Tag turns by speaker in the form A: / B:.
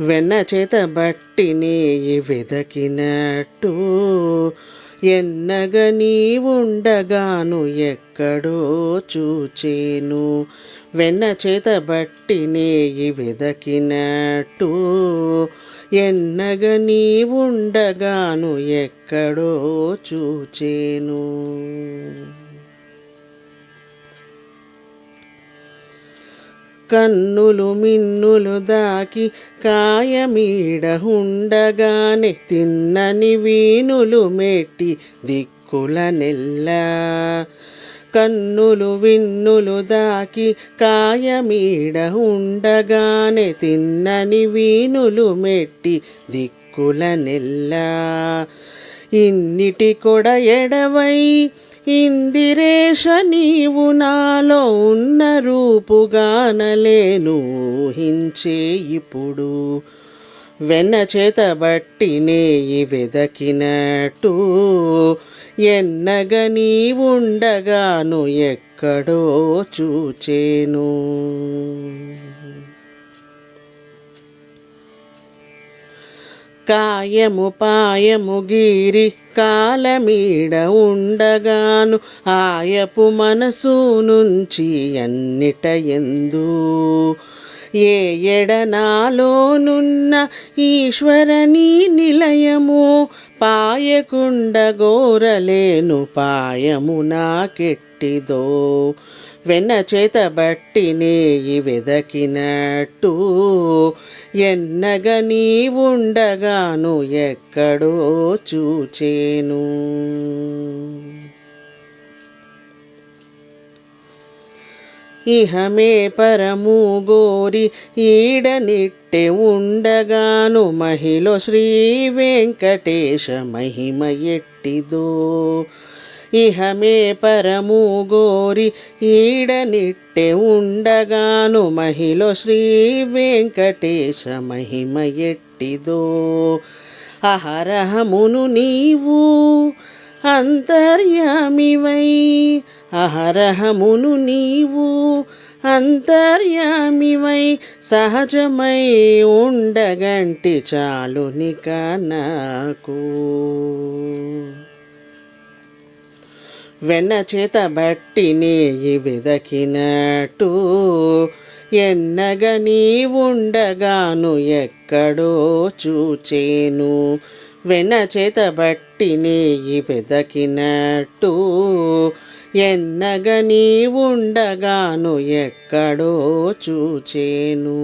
A: వెన్న చేత బట్టి నేయి వెదకినట్టు ఎన్నగ నీ ఉండగాను ఎక్కడో చూచేను. వెన్న చేత బట్టి నేయి వెదకినట్టు ఎన్నగ నీ ఉండగాను ఎక్కడో చూచేను. కన్నులు మిన్నులు దాకి కాయమీడహుండగానే తిన్నని వీనులు మెట్టి దిక్కుల నెల్ల. కన్నులు విన్నులు దాకి కాయమీడ ఉండగానే తిన్నని వీనులు మెట్టి దిక్కుల నెల్ల. ఇన్నిటి కొడ ఎడవై ఇందిరేష నీవు నాలో ఉన్న రూపుగానలేను ఊహించే ఇప్పుడు. వెన్న చేత బట్టి నేయి వెదకినట్టు. ఎన్నగ నీవుండగాను ఉండగాను ఎక్కడో చూచేను. కాయము పాయము గీరి కాలమీడ ఉండగాను ఆయపు మనసు నుంచి అన్నిట ఎందు. ఏ ఎడనాలోనున్న ఈశ్వరని నిలయము పాయకుండ గోరలేను పాయము నాకెట్టిదో. వెన్న చేత బట్టి నేయి వెదకినట్టు ఎన్నగ నీ ఉండగాను ఎక్కడో చూచేను. ఇహమే పరము గోరి ఈడనిట్టె ఉండగాను మహిళ శ్రీ వెంకటేశ మహిమ ఎట్టిదో ఇహమే పరము గోరి ఈడనిట్టె ఉండగాను మహిళ శ్రీ వెంకటేశ మహిమ ఎట్టిదో. అహరహమును నీవు అంతర్యామివై అహరహమును నీవు అంతర్యామివై సహజమై ఉండగంటి చాలు నిక నాకు. వెన్న చేత బట్టి నేయి వెదకినట్టు ఎన్నగ నీ ఉండగాను ఎక్కడో చూచేను. వెన్న చేత బట్టి నేయి వెదకినట్టు ఎన్నగ నీ ఉండగాను ఎక్కడో చూచేను.